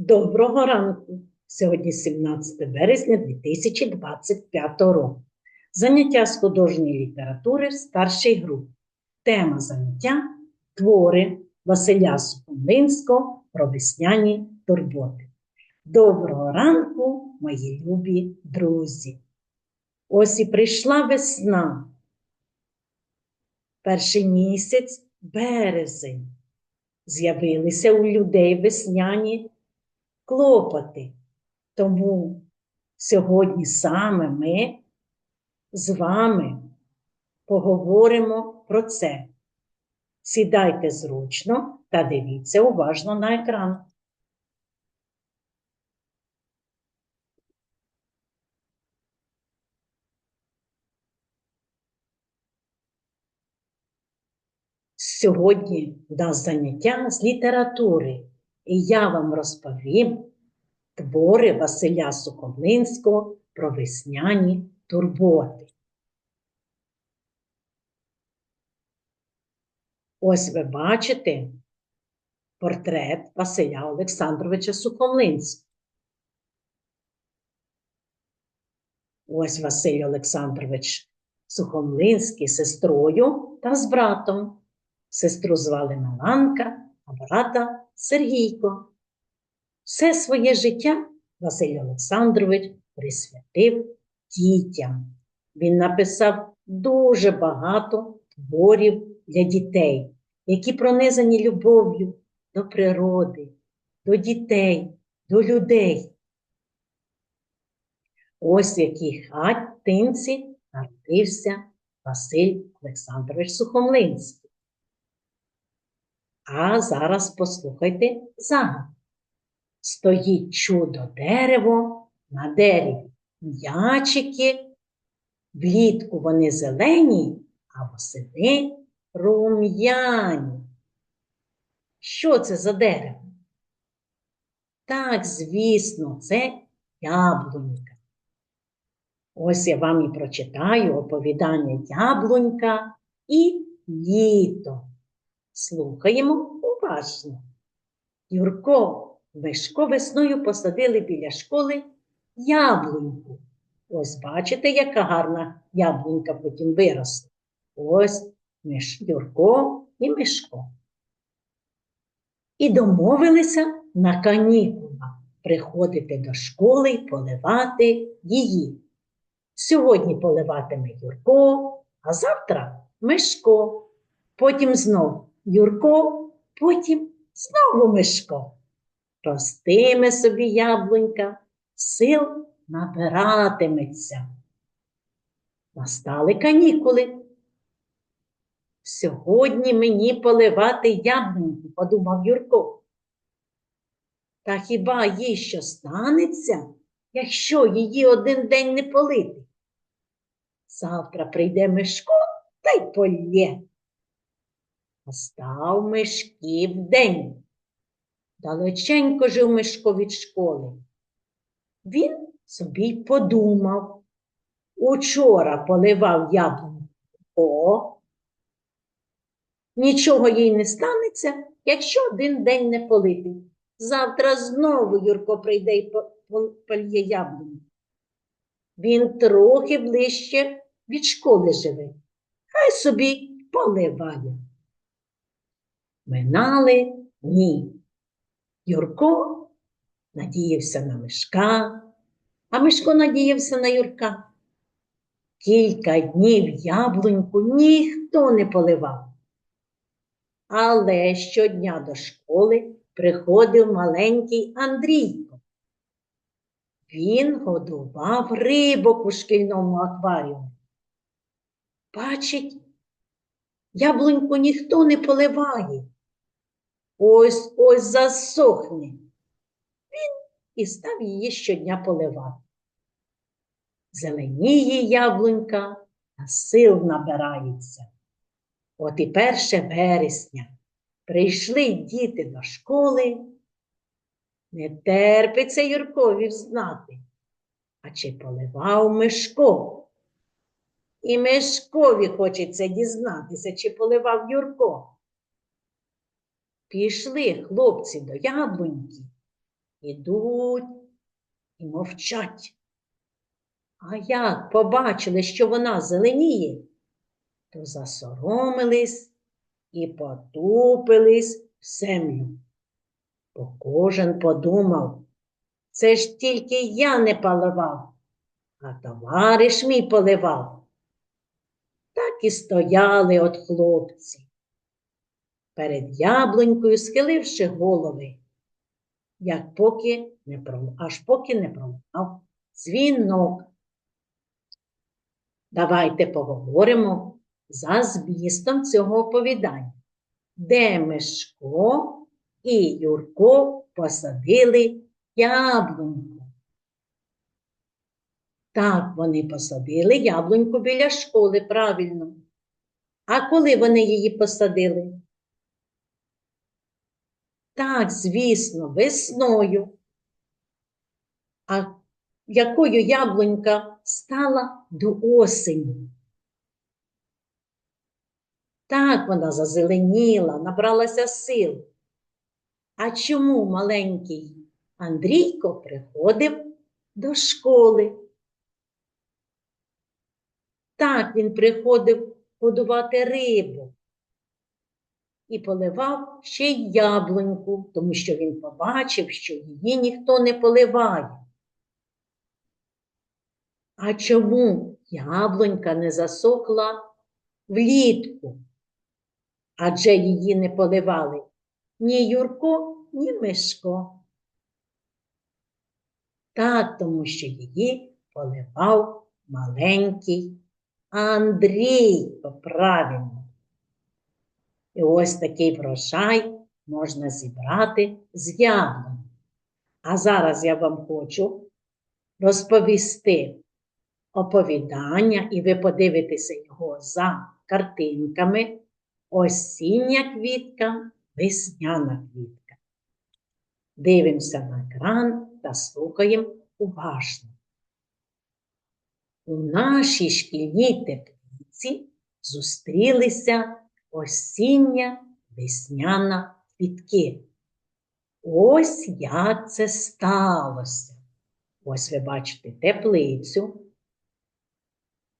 Доброго ранку! Сьогодні 17 березня 2025 року. Заняття з художньої літератури в старшій групі. Тема заняття твори Василя Сухомлинського про весняні турботи. Доброго ранку, мої любі друзі! Ось і прийшла весна. Перший місяць березень. З'явилися у людей весняні клопоти. Тому сьогодні саме ми з вами поговоримо про це. Сідайте зручно та дивіться уважно на екран. Сьогодні в нас заняття з літератури, і я вам розповім твори Василя Сухомлинського про весняні турботи. Ось ви бачите портрет Василя Олександровича Сухомлинського. Ось Василь Олександрович Сухомлинський з сестрою та з братом. Сестру звали Миланка, а брата Сергійко. Все своє життя Василь Олександрович присвятив дітям. Він написав дуже багато творів для дітей, які пронизані любов'ю до природи, до дітей, до людей. Ось в якій хатинці народився Василь Олександрович Сухомлинський. А зараз послухайте загадку. Стоїть чудо дерево на дереві. М'ячики, влітку вони зелені, а восени рум'яні. Що це за дерево? Так, звісно, це яблунька. Ось я вам і прочитаю оповідання яблунька і літо. Слухаємо уважно. Юрко, Вишко весною посадили біля школи яблуньку. Ось бачите, яка гарна яблунька потім виросла. Ось Юрко і Мишко. І домовилися на канікулах приходити до школи і поливати її. Сьогодні поливатиме Юрко, а завтра Мишко. Потім знов Юрко, потім знову Мишко. Ростиме собі яблунька, сил набиратиметься. Настали канікули. Сьогодні мені поливати яблуньку, подумав Юрко. Та хіба їй що станеться, якщо її один день не полити? Завтра прийде Мишко та й полє. Настав Мишків день. Далеченько жив Мишко від школи. Він собі й подумав. Учора поливав яблунько. Нічого їй не станеться, якщо один день не полити. Завтра знову Юрко прийде і польє яблуню. Він трохи ближче від школи живе. Хай собі поливає. Минали дні. Юрко надіявся на Мишка, а Мишко надіявся на Юрка. Кілька днів яблуньку ніхто не поливав. Але щодня до школи приходив маленький Андрійко. Він годував рибок у шкільному акваріумі. Бачить, яблуньку ніхто не поливає. Ось ось засохне. Він і став її щодня поливати. Зеленіє яблунька, а сил набирається. От і перше вересня прийшли діти до школи. Не терпиться Юркові взнати, а чи поливав Мишко. І Мишкові хочеться дізнатися, чи поливав Юрко. Пішли хлопці до яблуньки ідуть і мовчать. А як побачили, що вона зеленіє, то засоромились і потупились в землю. Бо кожен подумав, це ж тільки я не поливав, а товариш мій поливав. Так і стояли от хлопці. Перед яблунькою схиливши голови, як поки не пролунав, аж поки не пролунав дзвінок. Давайте поговоримо за змістом цього оповідання, де Мишко і Юрко посадили яблуньку. Так, вони посадили яблуньку біля школи, правильно. А коли вони її посадили? Так, звісно, весною. А якою яблунька стала до осені? Так, вона зазеленіла, набралася сил. А чому маленький Андрійко приходив до школи? Так, він приходив годувати рибу і поливав ще й яблуньку, тому що він побачив, що її ніхто не поливає. А чому яблунька не засохла влітку? Адже її не поливали ні Юрко, ні Мишко. Так, тому що її поливав маленький Андрій, правильно. І ось такий врожай можна зібрати з яблунь. А зараз я вам хочу розповісти оповідання, і ви подивитеся його за картинками. Осіння квітка, весняна квітка. Дивимося на екран та слухаємо уважно. У нашій шкільній теплиці зустрілися осіння весняна квітки. Ось як це сталося. Ось ви бачите теплицю.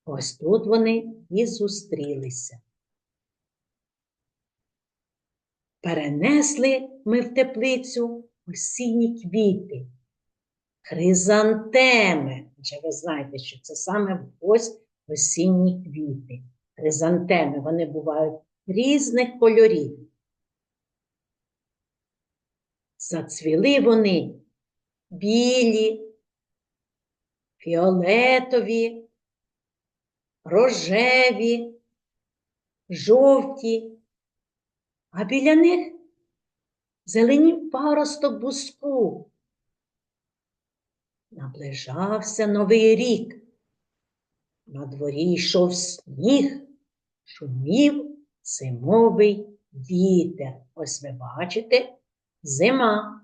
Ось тут вони і зустрілися. Перенесли ми в теплицю осінні квіти, хризантеми. Адже ви знаєте, що це саме ось осінні квіти. Хризантеми, вони бувають різних кольорів. Зацвіли вони білі, фіолетові, рожеві, жовті, а біля них зеленів паросток буску. Наближався новий рік. На дворі йшов сніг, шумів зимовий вітер. Ось ви бачите зима.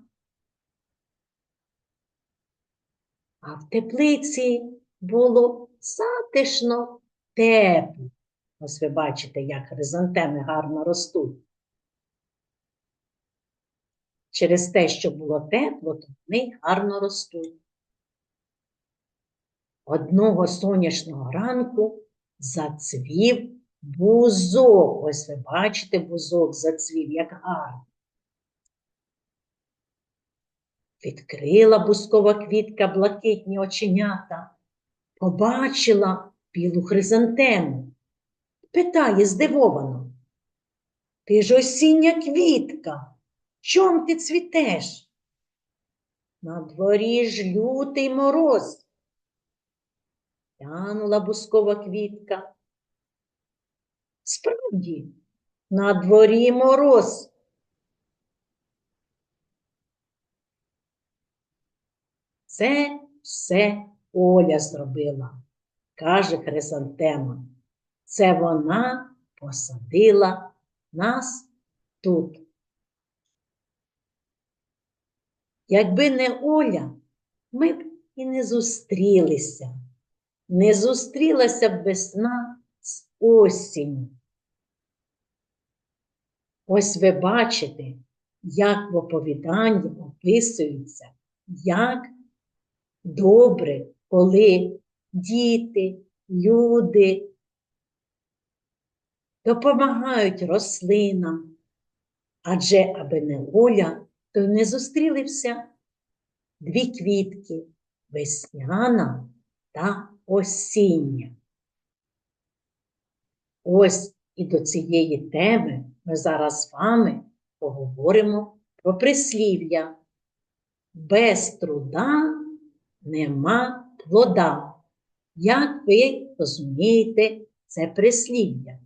А в теплиці було затишно тепло. Ось ви бачите, як хризантеми гарно ростуть. Через те, що було тепло, то вони гарно ростуть. Одного сонячного ранку зацвів бузок. Ось ви бачите, бузок зацвів, як гарно. Відкрила бускова квітка блакитні оченята, побачила білу хризантему. Питає здивовано. Ти ж осіння квітка. Чом ти цвітеш? На дворі ж лютий мороз. Глянула бускова квітка. Справді, на дворі мороз. Це все Оля зробила, каже Хризантема. Це вона посадила нас тут. Якби не Оля, ми б і не зустрілися, не зустрілася б весна з осінню. Ось ви бачите, як в оповіданні описуються як добре, коли діти, люди допомагають рослинам, адже аби не Оля, то не зустрілися дві квітки весняна та осіння. Ось і до цієї теми ми зараз з вами поговоримо про прислів'я. Без труда нема плода. Як ви розумієте це прислів'я?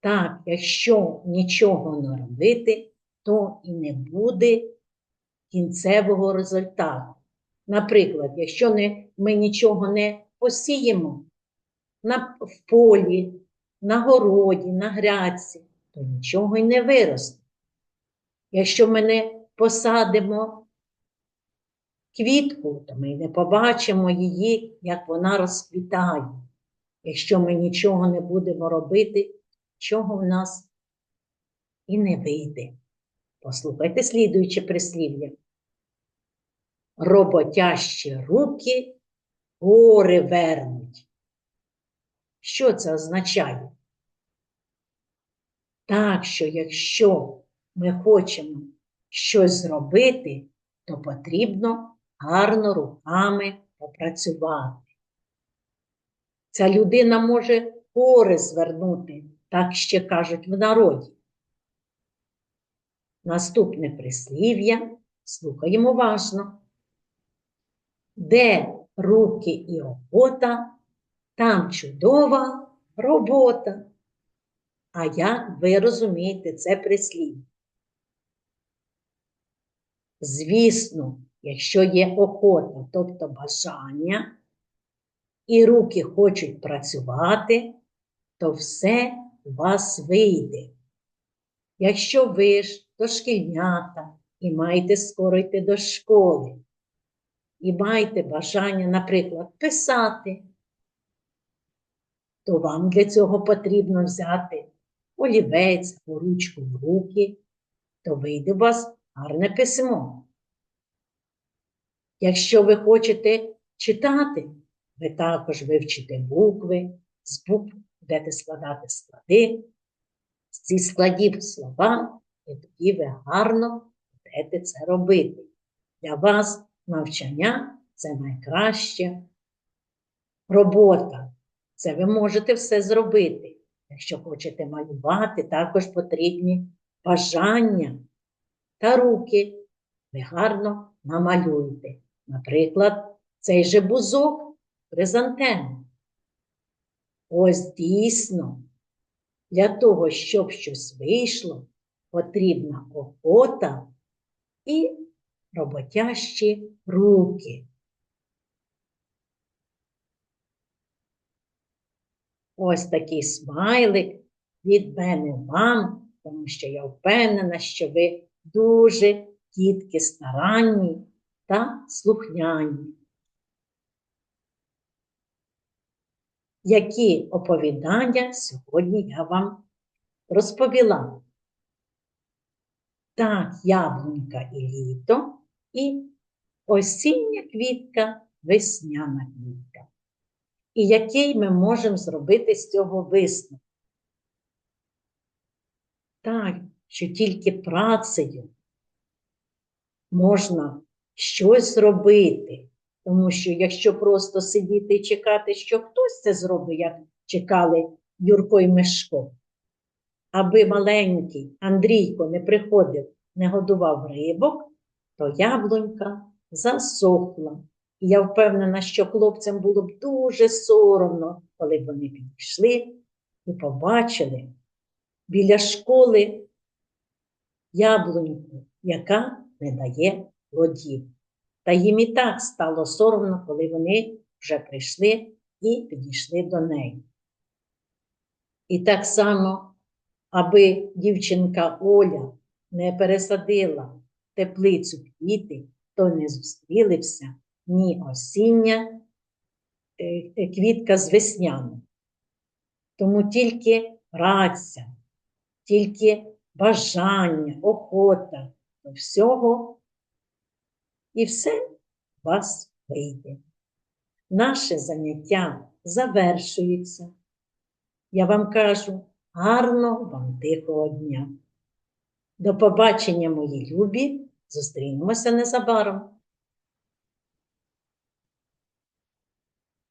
Так, якщо нічого не робити, то і не буде кінцевого результату. Наприклад, якщо не, ми нічого не посіємо на, в полі, на городі, на грядці, то нічого й не виросте. Якщо ми не посадимо квітку, то ми не побачимо її, як вона розквітає. Якщо ми нічого не будемо робити, чого в нас і не вийде. Послухайте слідуюче прислів'я. Роботящі руки гори вернуть. Що це означає? Так, що якщо ми хочемо щось зробити, то потрібно гарно руками попрацювати. Ця людина може гори звернути, так ще кажуть в народі. Наступне прислів'я слухаємо уважно. Де руки і робота, там чудова робота. А як ви розумієте це прислів'я? Звісно, якщо є охота, тобто бажання, і руки хочуть працювати, то все у вас вийде. Якщо ви ж дошкільнята і маєте скоро йти до школи, і маєте бажання, наприклад, писати, то вам для цього потрібно взяти олівець або ручку в руки, то вийде у вас гарне письмо. Якщо ви хочете читати, ви також вивчите букви, з букв будете складати склади, з складів слова, і тоді ви гарно будете це робити. Для вас навчання це найкраща робота. Це ви можете все зробити. Якщо хочете малювати, також потрібні бажання та руки. Ви гарно намалюєте. Наприклад, цей же бузок хризантему. Ось дійсно, для того, щоб щось вийшло, потрібна охота і роботящі руки. Ось такий смайлик від мене вам, тому що я впевнена, що ви дуже дітки старанні та слухняні. Які оповідання сьогодні я вам розповіла? Так, яблунька і літо, і осіння квітка, весняна квітка. І який ми можемо зробити з цього висновок? Так, що тільки працею можна щось зробити. Тому що якщо просто сидіти і чекати, що хтось це зробить, як чекали Юрко і Мишко, аби маленький Андрійко не приходив, не годував рибок, то яблунька засохла. Я впевнена, що хлопцям було б дуже соромно, коли б вони підійшли і побачили біля школи яблуньку, яка не дає плодів. Та їм і так стало соромно, коли вони вже прийшли і підійшли до неї. І так само, аби дівчинка Оля не пересадила теплицю квіти, то не зустрілився ні осіння е, е, квітка з весняною. Тому тільки праця, тільки бажання, охота до всього і все у вас вийде. Наше заняття завершується. Я вам кажу гарного вам тихого дня. До побачення, мої любі! Зустрінемося незабаром.